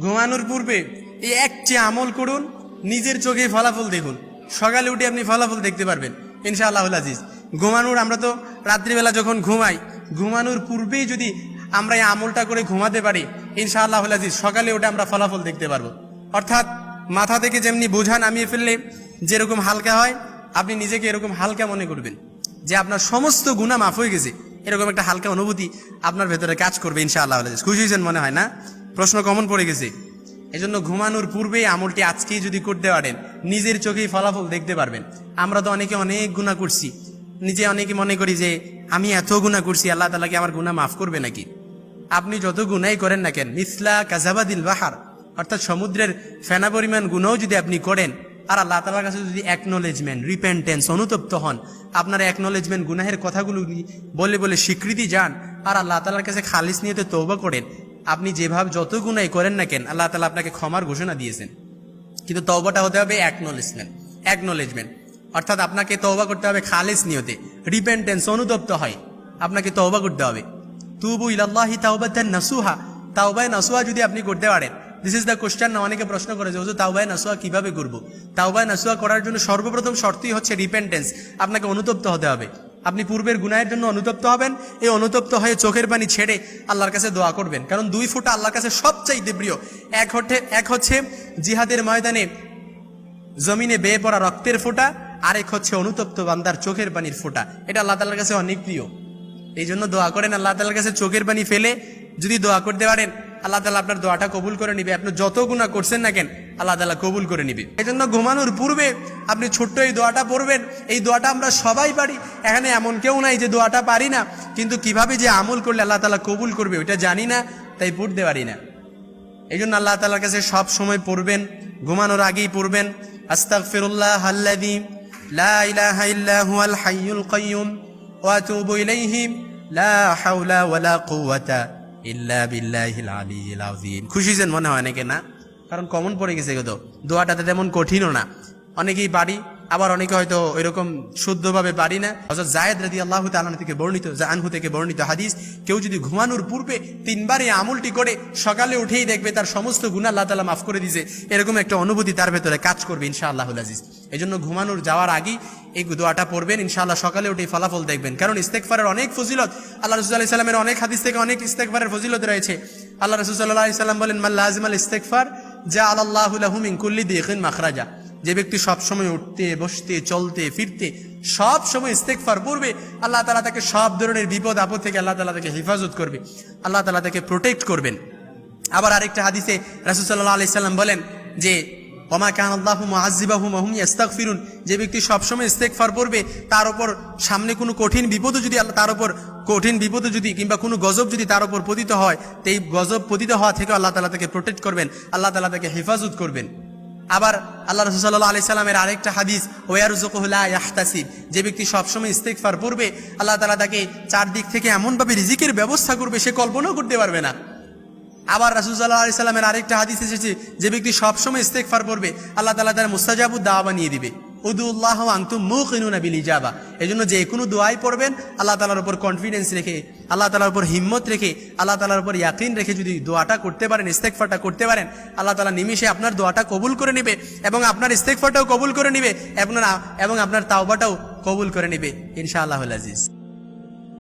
ঘুমানোর পূর্বে এই একটি আমল করুন, নিজের চোখে ফলাফল দেখুন। সকালে উঠে আপনি ফলাফল দেখতে পারবেন ইনশাআল্লাহ আজিজ। ঘুমানোর, আমরা তো রাত্রিবেলা যখন ঘুমাই, ঘুমানোর পূর্বেই যদি আমরা এই আমলটা করে ঘুমাতে পারি ইনশাআল্লাহ আজিজ, সকালে উঠে আমরা ফলাফল দেখতে পারব। অর্থাৎ মাথা থেকে যেমনি বোঝা নামিয়ে ফেললে যেরকম হালকা হয়, আপনি নিজেকে এরকম হালকা মনে করবেন যে আপনার সমস্ত গুণা মাফ হয়ে গেছে। এরকম একটা হালকা অনুভূতি আপনার ভেতরে কাজ করবে ইনশাআল্লাহ খুশি হয়েছেন মনে হয় না? প্রশ্ন কমন পড়ে গেছে। এজন্য ঘুমানোর পূর্বে আমলটি আজকেই যদি করতে পারেন, নিজের চোখেই ফলাফল দেখতে পারবেন। আমরা তো অনেকে অনেক গুণা করছি। নিজে অনেকে মনে করি যে, আমি এত গুণা করছি, আল্লাহ তালাকে আমার গুণা মাফ করবে নাকি? আপনি যত গুণাই করেন না কেন, মিসলা কাজাবাদিল বাহার, অর্থাৎ সমুদ্রের ফেনা পরিমাণ গুণও যদি আপনি করেন, আর আল্লাহ তালার কাছে যদি একনোলেজমেন্ট রিপেন্টেন্স অনুতপ্ত হন, আপনার একনোলেজমেন্ট গুনাহের কথাগুলো বলে বলে স্বীকৃতি যান, আর আল্লাহ তালার কাছে খালিস নিয়ে তো তৌবা করেন আপনি যেভাবে যত গুনাই করেন না কেন, আল্লাহ তালা আপনাকে ক্ষমার ঘোষণা দিয়েছেন। কিন্তু তওবাটা হতে হবে একনোলেজমেন্ট একনোলেজমেন্ট অর্থাৎ আপনাকে তওবা করতে হবে খালেস নিয়তে রিপেন্টেন্স অনুতপ্ত হয়। আপনাকে তওবা করতে হবে। তুবু ইলাল্লাহি তাওবাতান নাসুহা। তাওবায়ে নাসুহা যদি আপনি করতে পারেন দিস ইজ দ্য কোশ্চেন না, অনেকে প্রশ্ন করেছে হুজুর, তাওবায়ে নাসুহা কীভাবে করব? তাওবায়ে নাসুহা করার জন্য সর্বপ্রথম শর্তই হচ্ছে রিপেন্টেন্স আপনাকে অনুতপ্ত হতে হবে। আপনি পূর্বের গুনাহের জন্য অনুতপ্ত হবেন, এই অনুতপ্ত হয়ে চোখের পানি ছেড়ে আল্লাহর কাছে দোয়া করবেন। কারণ দুই ফুটা আল্লাহর কাছে সবচাইতে প্রিয়। এক হচ্ছে এক হচ্ছে জিহাদের ময়দানে জমিনে বেয়ে পড়া রক্তের ফোঁটা, আরেক হচ্ছে অনুতপ্ত বান্দার চোখের পানির ফোঁটা। এটা আল্লাহ তালার কাছে অনেক প্রিয়। এই জন্য দোয়া করেন, আল্লাহ তালার কাছে চোখের পানি ফেলে যদি দোয়া করতে পারেন, আল্লাহ তালা আপনার দোয়াটা কবুল করে নিবে। আপনি যত গুণা করছেন না কেন আল্লাহ তালা কবুল করে নিবে। এই জন্য ঘুমানোর পূর্বে আপনি ছোট্ট এই দোয়াটা পড়বেন। এই দোয়াটা আমরা সবাই পারি। এখানে এমন কেউ নাই যে দোয়াটা পারি না। কিন্তু কীভাবে যে আমল করলে আল্লাহ তালা কবুল করবে ওইটা জানি না, তাই পড়তে পারি না। এই জন্য আল্লাহ তালার কাছে সব সময় পড়বেন, ঘুমানোর আগেই পড়বেন। আস্তাগফিরুল্লাহ আল্লাযী লা ওয়া লা ওয়ালা ইল্লা খুশি হয়েছেন মনে হয় নাকি না? কারণ কমন পড়ে গেছে তো দোয়াটাতে তেমন কঠিনও না। অনেকেই পারি, আবার অনেকে হয়তো ওইরকম শুদ্ধভাবে পারি না। হযরত জায়েদ তাআলা থেকে বর্ণিত আনহু থেকে বর্ণিত হাদিস, কেউ যদি ঘুমানোর পূর্বে তিনবার এই আমলটি করে, সকালে উঠেই দেখবে তার সমস্ত গুনাহ আল্লাহ তাআলা মাফ করে দিয়েছে। এরকম একটা অনুভূতি তার ভেতরে কাজ করবে ইনশাআল্লাহুল আজিজ। এই জন্য ঘুমানোর যাওয়ার আগেই এই দোয়াটা পড়বেন, ইনশাআল্লাহ সকালে উঠেই ফলাফল দেখবেন। কারণ ইস্তেকফারের অনেক ফজিলত, আল্লাহ রসুল আলাহি সাল্লামের অনেক হাদিস থেকে অনেক ইস্তেকফারের ফজিলত রয়েছে। আল্লাহ রসুল সাল্লাহ সাল্লাম বলেন মাল্লা আজিমাল ইস্তেকফার যা আল্লাহ মিন কুল্লি দিখিন মাখরাজা। যে ব্যক্তি সব সময় উঠতে, বসতে, চলতে, ফিরতে সব সময় ইস্তেকফার পড়বে আল্লাহ তালা তাকে সব ধরনের বিপদ, আপদ থেকে আল্লাহ তালা তাকে হেফাজত করবে, আল্লাহ তালা তাকে প্রোটেক্ট করবেন। আবার আরেকটা হাদিসে রাসুসাল্লাহ আলি সাল্লাম বলেন যে, ওমা কান আল্লাহ মুআজ্জিবাহু মাহুম ইস্তাগফিরুন যে ব্যক্তি সবসময় ইস্তেগফার পড়বে তার উপর সামনে কোনো কঠিন বিপদও যদি আল্লাহ, তার উপর কঠিন বিপদও যদি কিংবা কোনো গজব যদি তার উপর পতিত হয় তো এই গজব পতিত হওয়া থেকে আল্লাহ তালা তাকে প্রোটেক্ট করবেন, আল্লাহ তালা তাকে হেফাজত করবেন। আবার আল্লাহ রসুল্লাহ আলি সাল্লামের আরেকটা হাদিস ওয়ারুজকুল্লাহ ইয়াহতাসিব যে ব্যক্তি সবসময় ইস্তেকফার পড়বে, আল্লাহ তালা তাকে চারদিক থেকে এমনভাবে রিজিকের ব্যবস্থা করবে, সে কল্পনাও করতে পারবে না। আবার রাসুল্লাহ আলি সাল্লামের আরেকটা হাদিস এসেছে, যে ব্যক্তি সবসময় ইস্তেকফার পড়বে, আল্লাহ তালা তার মুস্তাজাবুদ বানিয়ে দিবে। উদুল্লাহ আংতু মুখ ইনুনাবিল ইজাবা এই জন্য যে কোনো দোয়াই পড়বেন, আল্লাহ তালার উপর কনফিডেন্স রেখে, আল্লাহ তালার উপর হিম্মত রেখে, আল্লাহ তালার উপর ইয়াকিন রেখে যদি দোয়াটা করতে পারেন ইস্তেকফাটা করতে পারেন, আল্লাহ তালা নিমিশে আপনার দোয়াটা কবুল করে নেবে এবং আপনার ইস্তেকফাটাও কবুল করে নেবে এবং আপনার তাওবাটাও কবুল করে নেবে। ইনশাআল্লাহ আজিজ।